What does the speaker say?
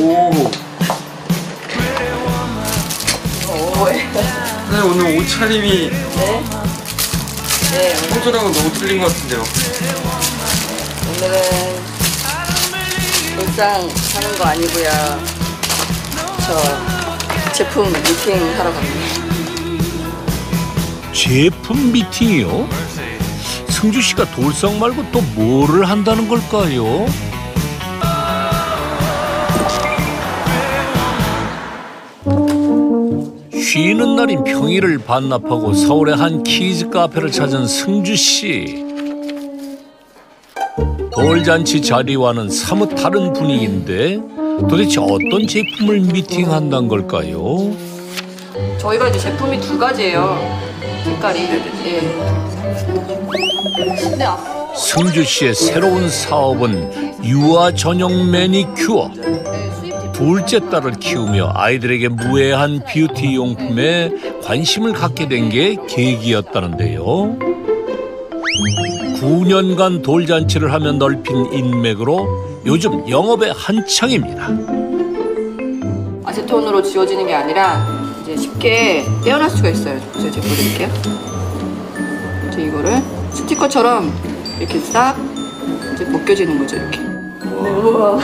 오. 오, 네. 네, 오늘 옷차림이 네. 오늘, 평소랑은 너무 틀린 것 같은데요. 오늘은 울상 하는 거 아니고요. 저 제품 미팅 하러 갑니다. 제품 미팅이요? 승주 씨가 돌상 말고 또 뭐를 한다는 걸까요? 쉬는 날인 평일을 반납하고 서울의 한 키즈 카페를 찾은 승주 씨. 돌잔치 자리와는 사뭇 다른 분위기인데 도대체 어떤 제품을 미팅한다는 걸까요? 저희가 이제 제품이 두 가지예요. 색깔이. 예. 근데 앞으로 승주 씨의 새로운 사업은 유아 전용 매니큐어. 둘째 딸을 키우며 아이들에게 무해한 뷰티 용품에 관심을 갖게 된 게 계기였다는데요. 9년간 돌잔치를 하며 넓힌 인맥으로 요즘 영업에 한창입니다. 아세톤으로 지워지는 게 아니라 이제 쉽게 떼어낼 수가 있어요. 제가 제가 보여드릴게요. 이제 이거를 스티커처럼 이렇게 싹 이제 벗겨지는 거죠, 이렇게. 우와.